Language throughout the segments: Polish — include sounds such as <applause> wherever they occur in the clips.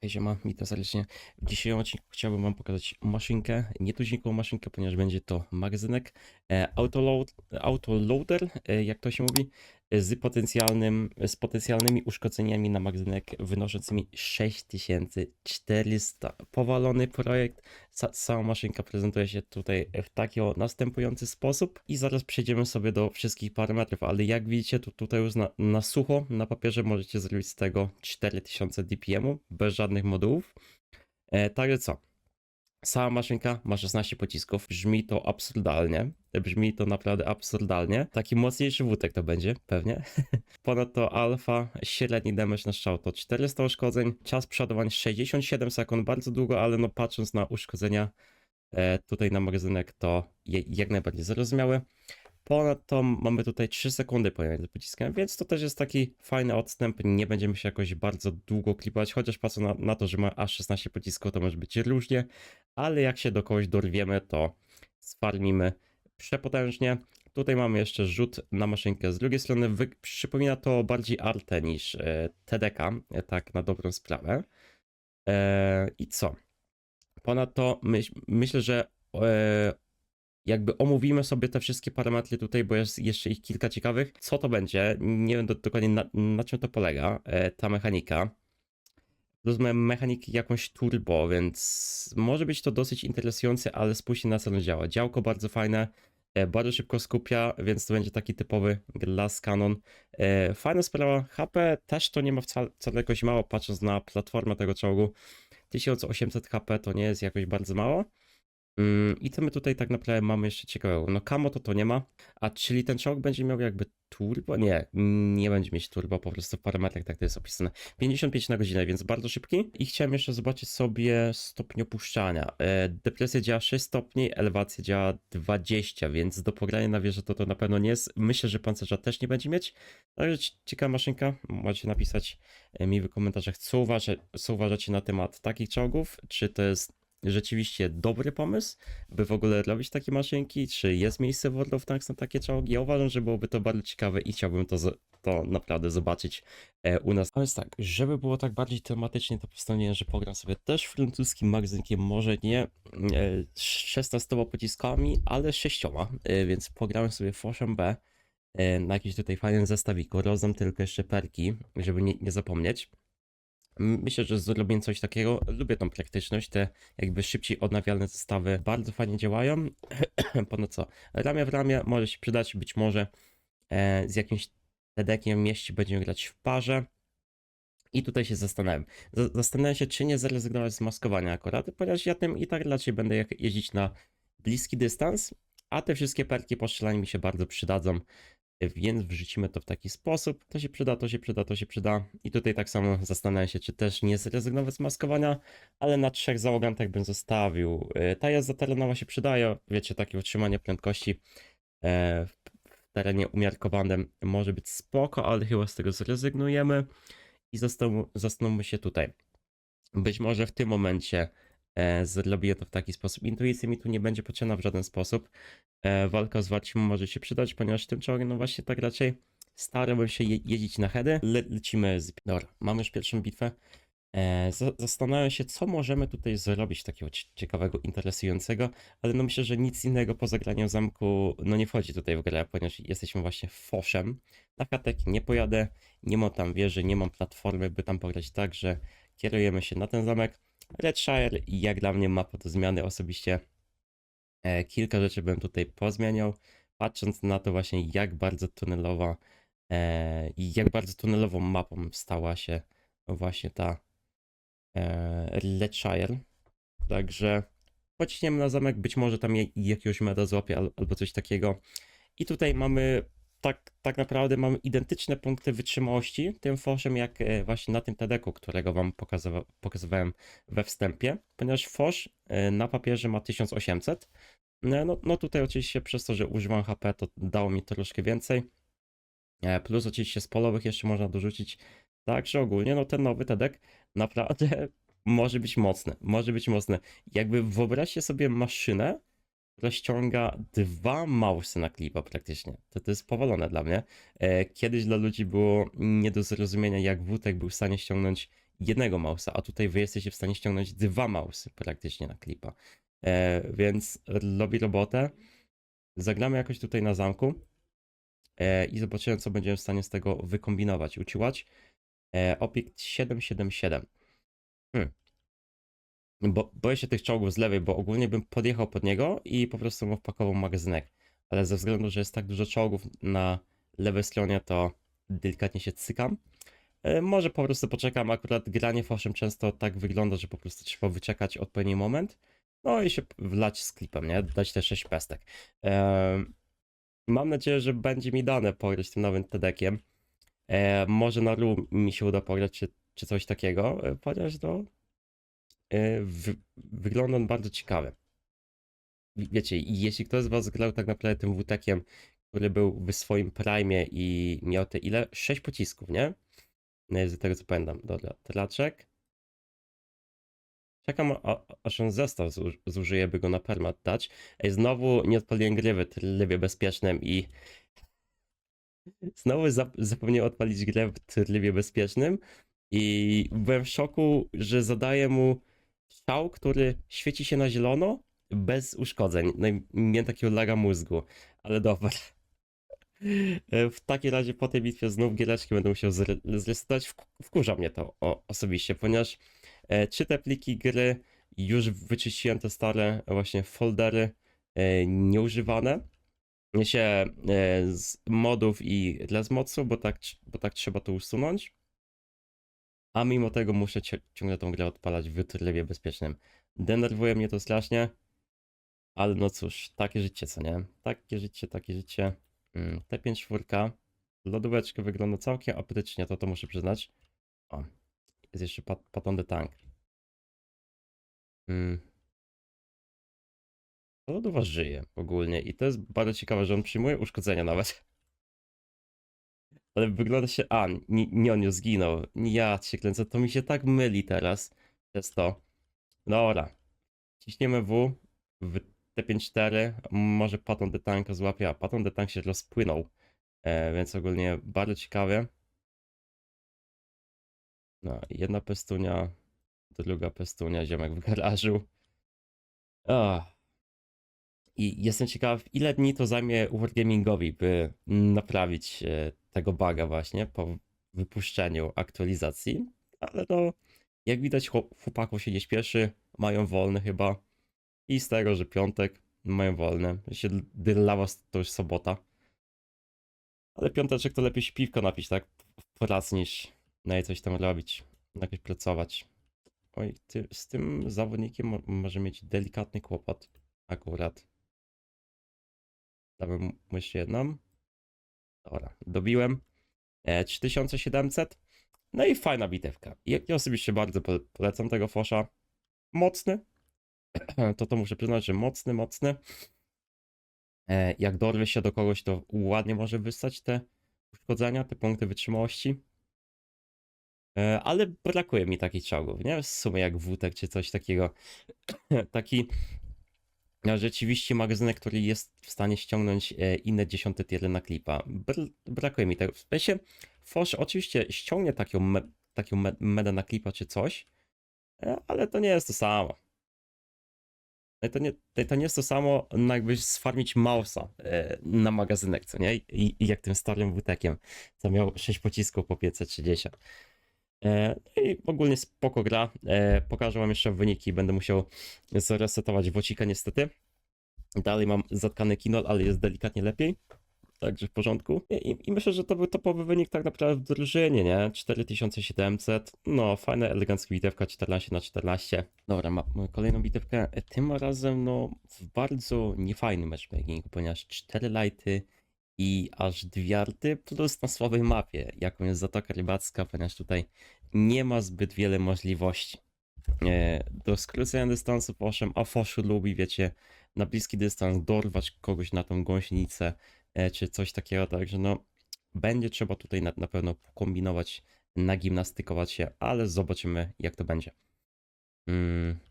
Hej siema, witam serdecznie. W dzisiejszym odcinku chciałbym wam pokazać maszynkę, nietuzinkową maszynkę, ponieważ będzie to magazynek e, autoload, autoloader, e, jak to się mówi, z potencjalnym, z potencjalnymi uszkodzeniami na magazynek wynoszącymi 6400. Powalony projekt, Ca cała maszynka prezentuje się tutaj w taki o następujący sposób i zaraz przejdziemy sobie do wszystkich parametrów, ale jak widzicie to tutaj już na, na sucho, na papierze możecie zrobić z tego 4000 dpm bez żadnych modułów. E, także co? Sama maszynka ma 16 pocisków. Brzmi to absurdalnie. Brzmi to naprawdę absurdalnie. Taki mocniejszy wódek to będzie, pewnie. <laughs> Ponadto alfa, średni damage na strzał to 400 uszkodzeń. Czas przeładowania 67 sekund, bardzo długo, ale no patrząc na uszkodzenia e, tutaj na magazynek to je, jak najbardziej zrozumiałe. Ponadto mamy tutaj 3 sekundy pomiędzy pociskiem, więc to też jest taki fajny odstęp. Nie będziemy się jakoś bardzo długo klipać, chociaż patrzę na, na to, że ma aż 16 pocisków, to może być różnie, ale jak się do kogoś dorwiemy, to sfarmimy przepotężnie. Tutaj mamy jeszcze rzut na maszynkę. Z drugiej strony wy... przypomina to bardziej Arte niż e, TDK, e, tak na dobrą sprawę. E, I co? Ponadto myśl, myślę, że e, jakby omówimy sobie te wszystkie parametry tutaj, bo jest jeszcze ich kilka ciekawych. Co to będzie? Nie wiem do, dokładnie na, na czym to polega, e, ta mechanika. Mamy mechaniki jakąś turbo, więc może być to dosyć interesujące, ale spójrzcie na co ono działa. Działko bardzo fajne, e, bardzo szybko skupia, więc to będzie taki typowy glass cannon. E, fajna sprawa, HP też to nie ma wcale, wcale jakoś mało, patrząc na platformę tego czołgu. 1800 HP to nie jest jakoś bardzo mało. Mm, I co my tutaj tak naprawdę mamy jeszcze ciekawego? No Kamo to to nie ma, a czyli ten czołg będzie miał jakby turbo? Nie, nie będzie mieć turbo, po prostu w parametrach tak to jest opisane. 55 na godzinę, więc bardzo szybki. I chciałem jeszcze zobaczyć sobie stopień opuszczania. E, Depresja działa 6 stopni, elewacja działa 20, więc do pogrania na wieżę to to na pewno nie jest. Myślę, że pancerza też nie będzie mieć. Także ci- ciekawa maszynka, możecie napisać e, mi w komentarzach, co, uważa, co uważacie na temat takich czołgów, czy to jest rzeczywiście dobry pomysł, by w ogóle robić takie maszynki? Czy jest miejsce w World of Tanks na takie czołgi? Ja uważam, że byłoby to bardzo ciekawe i chciałbym to, to naprawdę zobaczyć e, u nas. A więc tak, żeby było tak bardziej tematycznie, to postanowiłem, że pogram sobie też francuskim magazynkiem, może nie e, 16 pociskami, ale 6, e, więc pograłem sobie Foszem B e, na jakimś tutaj fajnym zestawiku. Rozdam tylko jeszcze perki, żeby nie, nie zapomnieć. Myślę, że zrobię coś takiego. Lubię tą praktyczność, te jakby szybciej odnawialne zestawy bardzo fajnie działają. <clears throat> Ponad co, ramię w ramię może się przydać, być może e, z jakimś TDK-iem będziemy grać w parze. I tutaj się zastanawiam. Zastanawiam się, czy nie zrezygnować z maskowania akurat, ponieważ ja tym i tak raczej będę jeździć na bliski dystans, a te wszystkie perki po strzelaniu mi się bardzo przydadzą. Więc wrzucimy to w taki sposób. To się przyda, to się przyda, to się przyda. I tutaj tak samo zastanawiam się, czy też nie zrezygnować z maskowania, ale na trzech załogantach bym zostawił. E, Ta jazda terenowa się przydaje, wiecie, takie utrzymanie prędkości e, w terenie umiarkowanym może być spoko, ale chyba z tego zrezygnujemy i zastanów- zastanówmy się tutaj. Być może w tym momencie zrobię to w taki sposób. Intuicja mi tu nie będzie potrzebna w żaden sposób. E, walka z warcim może się przydać, ponieważ tym czołgiem, no właśnie tak raczej starałbym się je jeździć na heady. Le lecimy z... Dobra, mamy już pierwszą bitwę. E, za- zastanawiam się, co możemy tutaj zrobić takiego cie- ciekawego, interesującego, ale no myślę, że nic innego poza graniem zamku no nie wchodzi tutaj w grę, ponieważ jesteśmy właśnie foszem. Na kateki nie pojadę, nie mam tam wieży, nie mam platformy, by tam pograć tak, że kierujemy się na ten zamek. Redshire jak dla mnie mapa do zmiany osobiście e, kilka rzeczy bym tutaj pozmieniał, patrząc na to właśnie jak bardzo tunelowa e, i jak bardzo tunelową mapą stała się właśnie ta e, Redshire. Także pociśniemy na zamek, być może tam jakiegoś meda złapie al, albo coś takiego. I tutaj mamy tak, tak naprawdę mamy identyczne punkty wytrzymałości tym foszem jak e, właśnie na tym TDK-u, którego wam pokazywa, pokazywałem we wstępie, ponieważ fosz e, na papierze ma 1800. No, no, no tutaj oczywiście przez to, że używam HP, to dało mi troszkę więcej. E, Plus oczywiście z polowych jeszcze można dorzucić. Także ogólnie no ten nowy TEDek naprawdę <laughs> może być mocny. Może być mocny. Jakby wyobraźcie sobie maszynę, która ściąga dwa mausy na klipa praktycznie. To, to jest powalone dla mnie. E, Kiedyś dla ludzi było nie do zrozumienia, jak Wutek był w stanie ściągnąć jednego mausa, a tutaj wy jesteście w stanie ściągnąć dwa mausy praktycznie na klipa. E, więc robi robotę. Zagramy jakoś tutaj na zamku e, i zobaczymy, co będziemy w stanie z tego wykombinować, uciłać. Obiekt 777. Hmm. Bo, boję się tych czołgów z lewej, bo ogólnie bym podjechał pod niego i po prostu mu wpakował magazynek. Ale ze względu, że jest tak dużo czołgów na lewej stronie, to delikatnie się cykam. E, Może po prostu poczekam, akurat granie foszem często tak wygląda, że po prostu trzeba wyczekać odpowiedni moment, no i się wlać z klipem, nie? Dać te 6 pestek. Em, Mam nadzieję, że będzie mi dane pograć tym nowym TEDekiem. E, może na RU mi się uda pograć, czy, czy coś takiego, e, ponieważ no, e, w, wygląda on bardzo ciekawy. Wie- Wiecie, jeśli ktoś z was grał tak naprawdę tym WTEkiem, który był w swoim prime i miał te ile? 6 pocisków, nie? Nie, z tego co pamiętam. Dobra, traczek. Czekam, aż on zestaw zu, zużyje, by go na permat dać. Ej, znowu nie odpaliłem gry w trybie bezpiecznym i <laughs> znowu zap, zapomniałem odpalić grę w trybie bezpiecznym i byłem w szoku, że zadaję mu strzał, który świeci się na zielono bez uszkodzeń. No i miałem takiego laga mózgu, ale dobra. E, W takim razie po tej bitwie znów giereczki będę musiał zre- zresetować. Wk- Wkurza mnie to osobiście, ponieważ e, czy te pliki gry już wyczyściłem te stare właśnie foldery e, nieużywane się e, z modów i dla mocu, bo tak, bo tak trzeba to usunąć. A mimo tego muszę ciągle tą grę odpalać w trybie bezpiecznym. Denerwuje mnie to strasznie, ale no cóż, takie życie, co nie? Takie życie, takie życie. Mm, T5 czwórka. Lodóweczka wygląda całkiem apetycznie, to to muszę przyznać. O, jest jeszcze pat Paton Tank. Mm. Lodowa żyje ogólnie i to jest bardzo ciekawe, że on przyjmuje uszkodzenia nawet. Ale wygląda się... A, nie, on już zginął. Ja się kręcę, to mi się tak myli teraz przez to. Dobra. Ciśniemy W w T5-4. Może Paton de Tanka złapie, a Paton de Tank się rozpłynął. E, więc ogólnie bardzo ciekawie. No, jedna pestunia, druga pestunia, ziomek w garażu. I jestem ciekaw, ile dni to zajmie Wargamingowi, by naprawić e, tego buga właśnie po wypuszczeniu aktualizacji. Ale no, jak widać, chłop- chłopaków się nie śpieszy, mają wolny chyba. I z tego, że piątek mają wolne. Się dla was to już sobota. Ale piąteczek to lepiej się piwko napić, tak? W pracy niż na coś tam robić, jakoś pracować. Oj, ty, z tym zawodnikiem mo- może mieć delikatny kłopot akurat. Dałbym mu jeszcze jedną. Dobra, dobiłem. E, 3700. No i fajna bitewka. Ja, ja osobiście bardzo po- polecam tego fosza. Mocny. <clears throat> To to muszę przyznać, że mocny, mocny. E, jak dorwie się do kogoś, to ładnie może wystać te uszkodzenia, te punkty wytrzymałości. E, ale brakuje mi takich czołgów, nie? W sumie jak Wutek czy coś takiego. <clears throat> Taki rzeczywiście magazynek, który jest w stanie ściągnąć e, inne dziesiąte tiery na klipa. Br- brakuje mi tego. W sensie Fosz oczywiście ściągnie taką, me- taką me- medę na klipa czy coś, e, ale to nie jest to samo. No To nie, to- nie jest to samo, no jakby sfarmić mausa e, na magazynek, co nie? I, i jak tym starym wutekiem, co miał 6 pocisków po 530. E, no I ogólnie spoko gra. E, pokażę wam jeszcze wyniki. Będę musiał zresetować wocika niestety. Dalej mam zatkany kinol, ale jest delikatnie lepiej. Także w porządku. I, i myślę, że to był topowy wynik tak naprawdę w drużynie, nie? 4700. No, fajna, elegancka bitewka 14 na 14. Dobra, ma- mamy kolejną bitewkę. E, Tym razem, no, w bardzo niefajnym matchmakingu, ponieważ 4 lighty i aż dwie arty, plus na słabej mapie, jaką jest Zatoka Rybacka, ponieważ tutaj nie ma zbyt wiele możliwości. E, do skrócenia dystansu owszem, a Foszu lubi, wiecie, na bliski dystans dorwać kogoś na tą gąsienicę, e, czy coś takiego, także no, będzie trzeba tutaj na, na pewno kombinować, nagimnastykować się, ale zobaczymy jak to będzie. Mm.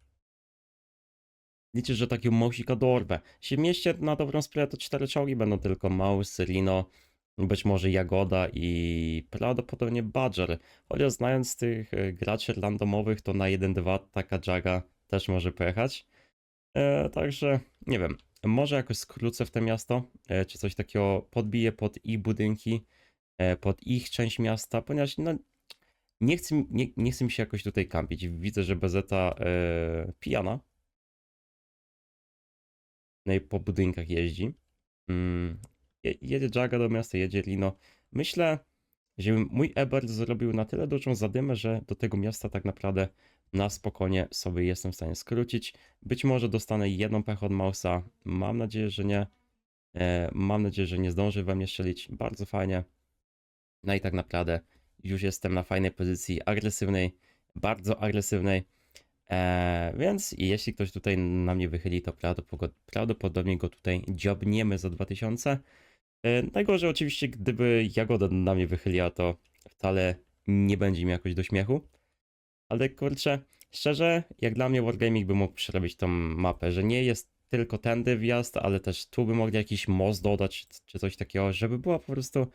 Liczę, że takiego Mousika dorwę. Się mieście na dobrą sprawę to cztery czołgi będą tylko Maus, Rino, być może Jagoda i prawdopodobnie Badger. Chociaż znając tych e, graczy randomowych, to na 1-2 taka Jaga też może pojechać. E, także nie wiem, może jakoś skrócę w to miasto, e, czy coś takiego podbiję pod ich budynki, e, pod ich część miasta, ponieważ no, nie, chcę, nie, nie chcę mi się jakoś tutaj kampić. Widzę, że Bezeta e, pijana. No i po budynkach jeździ. Mm, je, jedzie Jaga do miasta, jedzie Lino. Myślę, że mój Ebert zrobił na tyle dużą zadymę, że do tego miasta tak naprawdę na spokojnie sobie jestem w stanie skrócić. Być może dostanę jedną pechę od Mausa. Mam nadzieję, że nie. E, mam nadzieję, że nie zdąży we mnie strzelić. Bardzo fajnie. No i tak naprawdę już jestem na fajnej pozycji agresywnej, bardzo agresywnej. E, więc jeśli ktoś tutaj na mnie wychyli, to prawdopod- prawdopodobnie go tutaj dziobniemy za 2000. E, najgorzej oczywiście, gdyby Jagoda na mnie wychyliła, to wcale nie będzie mi jakoś do śmiechu. Ale kurczę, szczerze, jak dla mnie Wargaming by mógł przerobić tą mapę, że nie jest tylko tędy wjazd, ale też tu by mogli jakiś most dodać, czy coś takiego, żeby była po prostu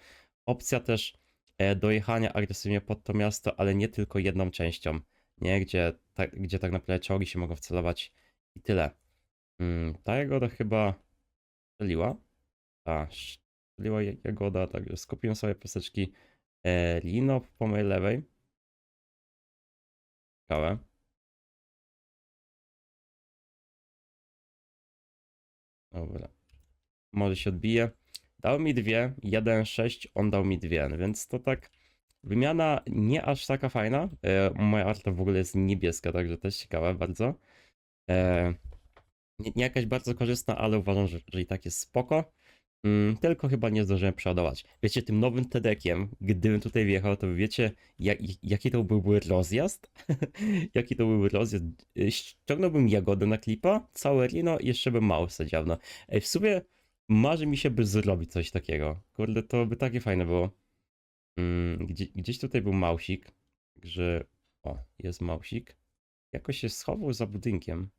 opcja też e, dojechania agresywnie pod to miasto, ale nie tylko jedną częścią, nie? Gdzie, tak, gdzie tak naprawdę czołgi się mogą wcelować i tyle. Mm, ta Jagoda chyba strzeliła. A, strzeliła Ja- Jagoda, także skupiłem sobie paseczki e, Lino po mojej lewej. Ciekawe. Dobra. Może się odbije. Dał mi dwie, jeden, sześć, on dał mi dwie, więc to tak wymiana nie aż taka fajna. E, moja arta w ogóle jest niebieska, także też ciekawe bardzo. E, nie, nie jakaś bardzo korzystna, ale uważam, że, że i tak jest spoko. Mm, tylko chyba nie zdążyłem przeładować. Wiecie, tym nowym TEDekiem, gdybym tutaj wjechał, to wiecie, jak, jaki to byłby rozjazd? <laughs> jaki to byłby rozjazd? Y, Ściągnąłbym Jagodę na klipa, całe Rino i jeszcze bym Mausa dziawno. Ej, w sumie marzy mi się, by zrobić coś takiego. Kurde, to by takie fajne było. Mm, gdzie, gdzieś tutaj był Mausik, że... O, jest Mausik. Jakoś się schował za budynkiem.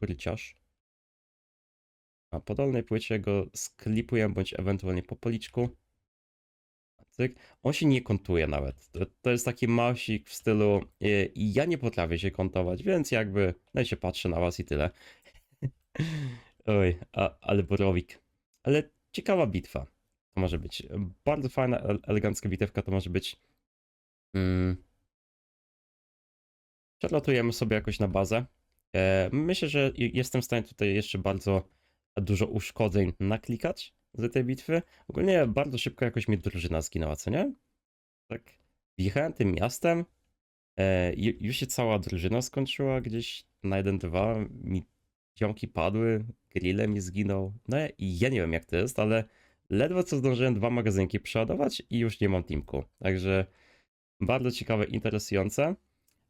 Ryciarz. A po dolnej płycie go sklipuję, bądź ewentualnie po policzku. On się nie kontuje nawet. To, to jest taki mausik w stylu y, ja nie potrafię się kontować, więc jakby no się patrzę na was i tyle. <laughs> Oj, a, ale borowik. Ale ciekawa bitwa. To może być. Bardzo fajna, ele- elegancka bitewka to może być. Mm. Przelatujemy sobie jakoś na bazę. E, myślę, że jestem w stanie tutaj jeszcze bardzo dużo uszkodzeń naklikać z tej bitwy. Ogólnie bardzo szybko jakoś mi drużyna zginęła, co nie? Tak wjechałem tym miastem, e, ju- już się cała drużyna skończyła gdzieś na 1-2, mi ziomki padły, grille mi zginął. No i ja nie wiem jak to jest, ale ledwo co zdążyłem dwa magazynki przeładować i już nie mam teamku. Także bardzo ciekawe, interesujące.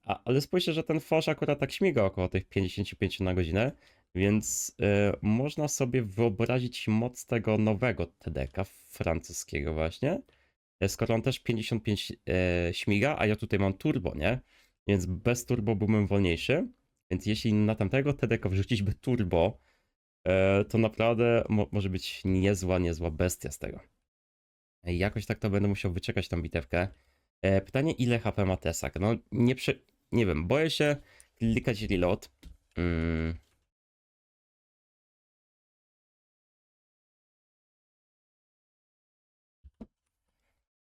A, ale spójrzcie, że ten Fosz akurat tak śmiga około tych 55 na godzinę, więc e, można sobie wyobrazić moc tego nowego TDK francuskiego właśnie. E, Skoro on też 55 e, śmiga, a ja tutaj mam turbo, nie? Więc bez turbo byłbym wolniejszy. Więc jeśli na tamtego TDK wrzucić by turbo, to naprawdę mo może być niezła, niezła bestia z tego. E, Jakoś tak to będę musiał wyczekać tą bitewkę. E, pytanie, ile HP ma Tesak? No, nie, prze... nie wiem, boję się klikać reload. Mm.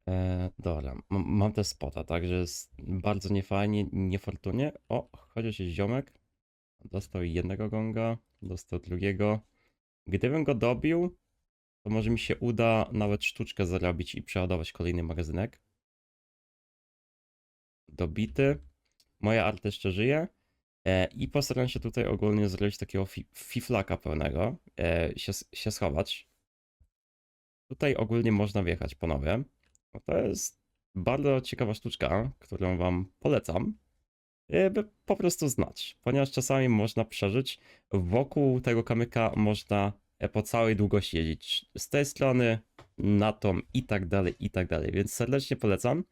E, dobra, mam, mam te spota, także jest bardzo niefajnie, niefortunnie. O, chociaż jest ziomek. Dostał jednego gonga, dostał drugiego. Gdybym go dobił, to może mi się uda nawet sztuczkę zarobić i przeładować kolejny magazynek. Dobity. Moja art jeszcze żyje. E, I postaram się tutaj ogólnie zrobić takiego fi fiflaka pełnego. E, się, się schować. Tutaj ogólnie można wjechać ponownie. No to jest bardzo ciekawa sztuczka, którą wam polecam, by po prostu znać. Ponieważ czasami można przeżyć. Wokół tego kamyka można e, po całej długości jeździć. Z tej strony, na tą i tak dalej, i tak dalej. Więc serdecznie polecam,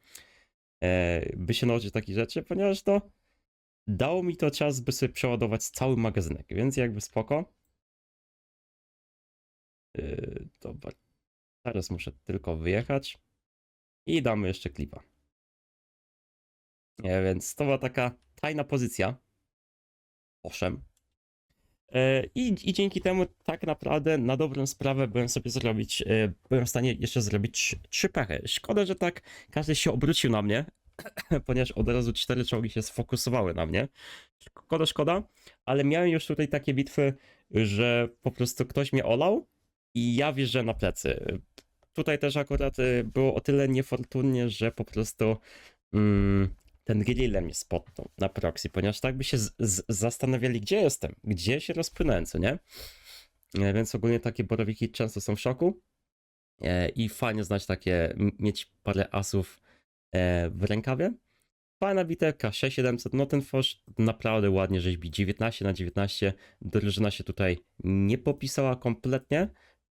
e, by się nauczyć takich rzeczy, ponieważ to dało mi to czas, by sobie przeładować cały magazynek, więc jakby spoko. Yy, dobra. Teraz muszę tylko wyjechać i damy jeszcze klipa. Nie, więc to była taka tajna pozycja. Owszem. E, I, I dzięki temu tak naprawdę na dobrą sprawę byłem sobie zrobić, e, byłem w stanie jeszcze zrobić trzy- pechy. Szkoda, że tak każdy się obrócił na mnie, <coughs> ponieważ od razu cztery czołgi się sfokusowały na mnie. Szkoda, szkoda, ale miałem już tutaj takie bitwy, że po prostu ktoś mnie olał i ja wjeżdżałem na plecy. Tutaj też akurat y, było o tyle niefortunnie, że po prostu mm, ten griller mnie spotkał na proxy, ponieważ tak by się zastanawiali, gdzie jestem, gdzie się rozpłynąłem, co nie? E, Więc ogólnie takie borowiki często są w szoku e, i fajnie znać takie, mieć parę asów e, w rękawie. Fajna bitewka, 6700, no ten fosz naprawdę ładnie rzeźbi, 19 na 19, drużyna się tutaj nie popisała kompletnie,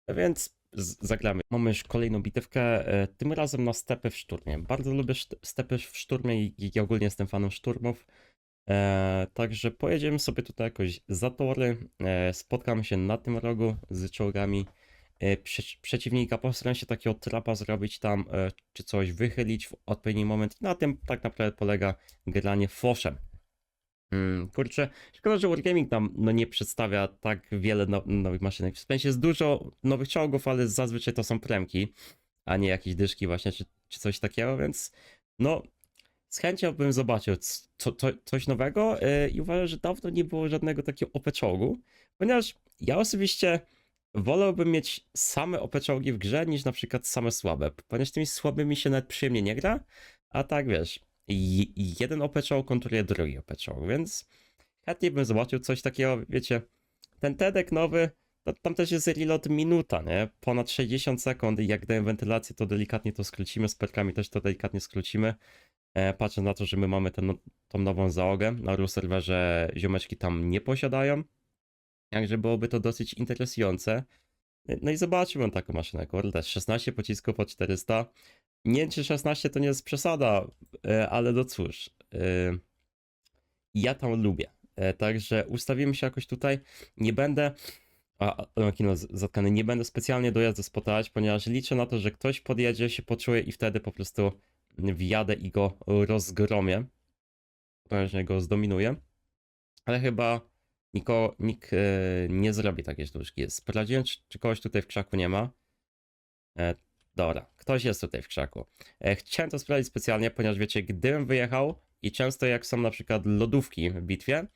więc zagramy. Mamy już kolejną bitewkę, e, tym razem na stepy w szturmie. Bardzo lubię stepy w szturmie i, ogólnie jestem fanem szturmów. E, także pojedziemy sobie tutaj jakoś za tory, e, spotkamy się na tym rogu z czołgami e, prze- przeciwnika, postaram się takiego trapa zrobić tam, e, czy coś wychylić w odpowiedni moment na tym tak naprawdę polega granie foszem. Mm, kurczę, szkoda, że Wargaming nam no, nie przedstawia tak wiele no, nowych maszynek. W sensie jest dużo nowych czołgów, ale zazwyczaj to są premki, a nie jakieś dyszki właśnie, czy, czy coś takiego, więc no z chęcią bym zobaczył co, co, coś nowego yy, i uważam, że dawno nie było żadnego takiego OP ponieważ ja osobiście wolałbym mieć same OP w grze niż na przykład same słabe, ponieważ tymi słabymi się nawet przyjemnie nie gra, a tak wiesz, jeden OP czołg kontruje drugi OP czołg, więc chętnie bym zobaczył coś takiego, wiecie, ten TEDek nowy, to, tam też jest reload minuta, nie? Ponad 60 sekund i jak daję wentylację, to delikatnie to skrócimy, z perkami też to delikatnie skrócimy. E, patrząc na to, że my mamy ten, tą nową załogę, na RU serwerze ziomeczki tam nie posiadają, jakże byłoby to dosyć interesujące. No i zobaczymy taką maszynę, kurde, 16 pocisków po 400. Nie czy 16 to nie jest przesada, e, ale no cóż, e, ja tam lubię. E, Także ustawimy się jakoś tutaj. Nie będę, a, a kino zatkany, nie będę specjalnie dojazdu spotować, ponieważ liczę na to, że ktoś podjedzie, się poczuje i wtedy po prostu wjadę i go rozgromię. Potężnie go zdominuję. Ale chyba niko, nikt nie zrobi takiej sztuczki. Sprawdziłem, czy, czy kogoś tutaj w krzaku nie ma. Dobra, ktoś jest tutaj w krzaku. E, chciałem to sprawdzić specjalnie, ponieważ wiecie, gdybym wyjechał i często jak są na przykład lodówki w bitwie,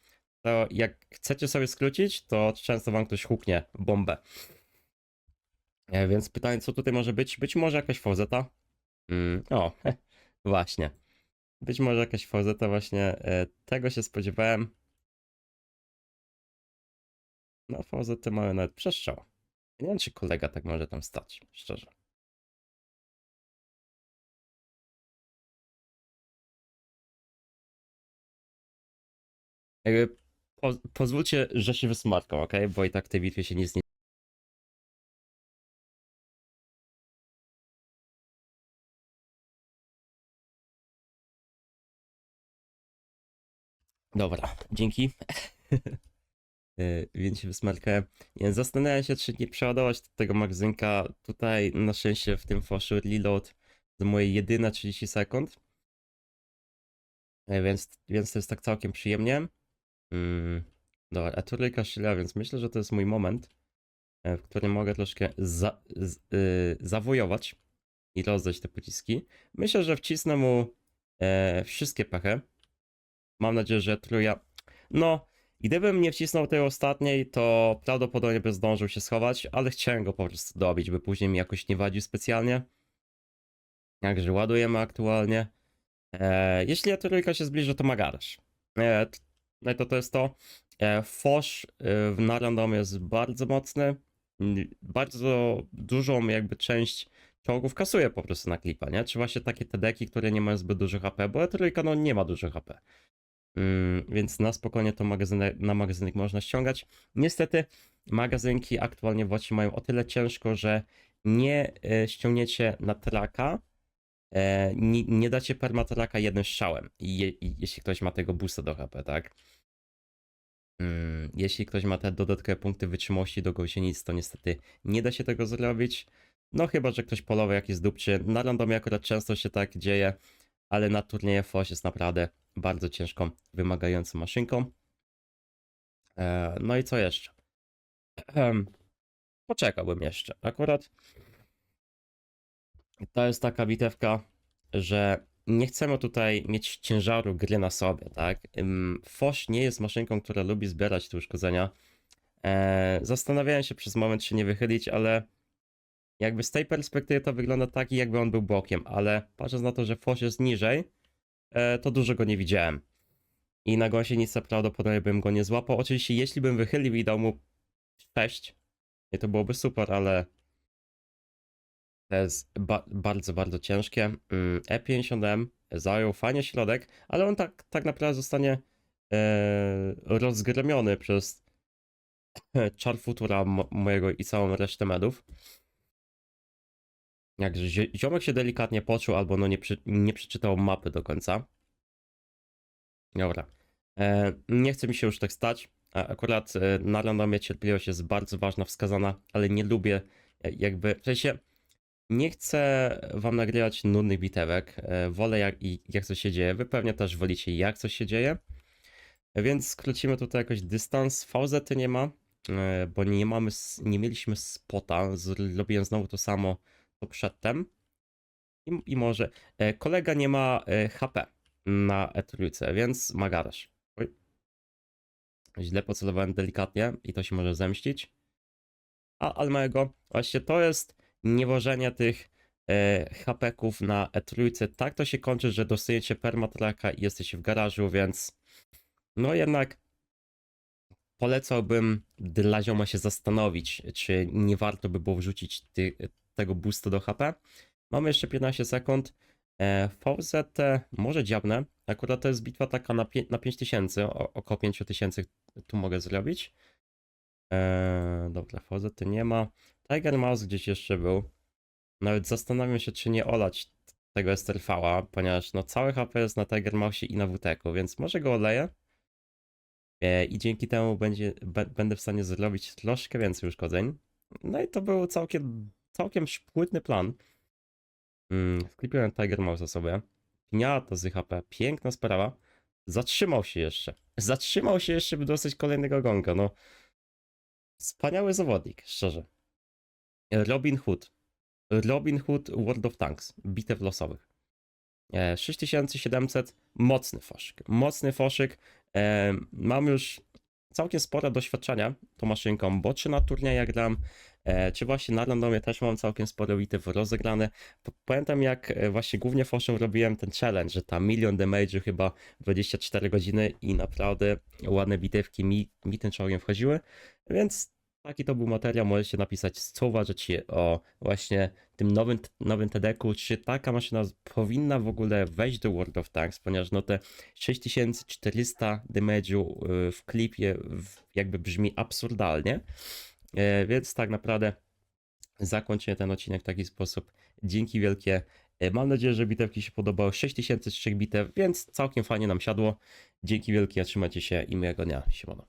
to jak chcecie sobie skrócić, to często wam ktoś huknie bombę. E, więc pytanie, co tutaj może być? Być może jakaś fozeta? Mm, o, <laughs> właśnie. Być może jakaś fozeta właśnie. E, tego się spodziewałem. No, fozety mają nawet przestrzał. Nie wiem, czy kolega tak może tam stać, szczerze. Jakby po, pozwólcie, że się wysmarkam, ok? Bo i tak w tej bitwie się nic nie. Dobra, dzięki. <laughs> E, Więc się wysmarkałem. Zastanawiam się, czy nie przeładować tego magazynka. Tutaj na szczęście w tym foszu reload to moje jedyne 30 sekund. E, Więc, więc to jest tak całkiem przyjemnie. Mm, dobra, a trójka strzela, więc myślę, że to jest mój moment, e, w którym mogę troszkę za, z, y, zawojować i rozdać te pociski. Myślę, że wcisnę mu e, wszystkie pechy. Mam nadzieję, że trójka. No, gdybym nie wcisnął tej ostatniej, to prawdopodobnie by zdążył się schować, ale chciałem go po prostu dobić, by później mi jakoś nie wadził specjalnie. Także ładujemy aktualnie. E, jeśli trójka się zbliży, to ma garaż. E, no i to to jest to. E, Fosz e, na random jest bardzo mocny. Bardzo dużą jakby część czołgów kasuje po prostu na klipa, nie? Czy właśnie takie te deki, które nie mają zbyt dużo HP, bo trójka no nie ma dużo HP. Mm, więc na spokojnie to magazynek, na magazynek można ściągać. Niestety magazynki aktualnie w Watchi mają o tyle ciężko, że nie e, ściągniecie na traka, nie, nie dacie permatraka jednym strzałem, je, jeśli ktoś ma tego boosta do HP, tak? Mm, jeśli ktoś ma te dodatkowe punkty wytrzymałości do gąsienic, to niestety nie da się tego zrobić. No chyba, że ktoś polowy jakiś zdupczy. Na randomie akurat często się tak dzieje, ale na turnieje jest naprawdę bardzo ciężką, wymagającą maszynką. E, no i co jeszcze? Ehem, Poczekałbym jeszcze. Akurat to jest taka bitewka, że nie chcemy tutaj mieć ciężaru gry na sobie, tak? Foś nie jest maszynką, która lubi zbierać te uszkodzenia. E, zastanawiałem się przez moment, czy nie wychylić, ale jakby z tej perspektywy to wygląda tak, jakby on był bokiem, ale patrząc na to, że Foś jest niżej, e, to dużo go nie widziałem. I na gąsienicę prawdopodobnie bym go nie złapał. Oczywiście, jeśli bym wychylił i dał mu 6, i to byłoby super, ale to jest ba- bardzo, bardzo ciężkie. Mm, E50M zajął fajnie środek, ale on tak, tak naprawdę zostanie e, rozgremiony przez <clears throat> czar futura mo- mojego i całą resztę medów. Jakże zi- ziomek się delikatnie poczuł, albo no nie, przy, nie przeczytał mapy do końca. Dobra. E, nie chce mi się już tak stać. Akurat e, na randomie cierpliwość jest bardzo ważna, wskazana, ale nie lubię e, jakby, w sensie nie chcę wam nagrywać nudnych bitewek, e, wolę jak, jak coś się dzieje, wy pewnie też wolicie jak coś się dzieje, więc skrócimy tutaj jakoś dystans, VZ nie ma, e, bo nie mamy, nie mieliśmy spota, zrobiłem znowu to samo co przedtem. I, i może, e, kolega nie ma e, HP na E3, więc ma garaż. Oj. Źle pocelowałem delikatnie i to się może zemścić. A Almego, właśnie to jest niewożenie tych e, hapeków na E3. Tak to się kończy, że dostajecie permatraka i jesteście w garażu, więc no jednak polecałbym dla zioma się zastanowić, czy nie warto by było wrzucić ty, tego boosta do HP. Mamy jeszcze 15 sekund. E, VZT może dziabnę. Akurat to jest bitwa taka na, pie- na 5000, o- około 5000 tu mogę zrobić. Eee, dobra, VZT nie ma. Tiger Mouse gdzieś jeszcze był. Nawet zastanawiam się, czy nie olać tego STRV-a, ponieważ no całe HP jest na Tiger Mouse i na WTK, więc może go oleję. E, I dzięki temu będzie, będę w stanie zrobić troszkę więcej uszkodzeń. No i to był całkiem, całkiem płytny plan. Mm, wklipiłem Tiger Mouse sobie. Piniata z HP, piękna sprawa. Zatrzymał się jeszcze. Zatrzymał się jeszcze, by dostać kolejnego gonga. No, Wspaniały zawodnik, szczerze. Robin Hood. Robin Hood World of Tanks. Bitew losowych. E, 6700. Mocny foszyk. Mocny foszyk. E, mam już całkiem spore doświadczenia tą maszynką, bo czy na turniejach gram, e, czy właśnie na randomie też mam całkiem spore bitew rozegrane. Pamiętam jak e, właśnie głównie foszem robiłem ten challenge, że tam milion damage'u chyba 24 godziny i naprawdę ładne bitewki mi, mi tym czołgiem wchodziły. Więc taki to był materiał. Możecie napisać, co uważacie o właśnie tym nowym, nowym TDK-u. Czy taka maszyna powinna w ogóle wejść do World of Tanks, ponieważ no te 6400 damage'u y, w klipie jakby brzmi absurdalnie. E, Więc tak naprawdę zakończymy ten odcinek w taki sposób. Dzięki wielkie. E, Mam nadzieję, że bitewki się podobały. 6000 z 3 bitew, więc całkiem fajnie nam siadło. Dzięki wielkie, trzymajcie się i miłego dnia. Siemano.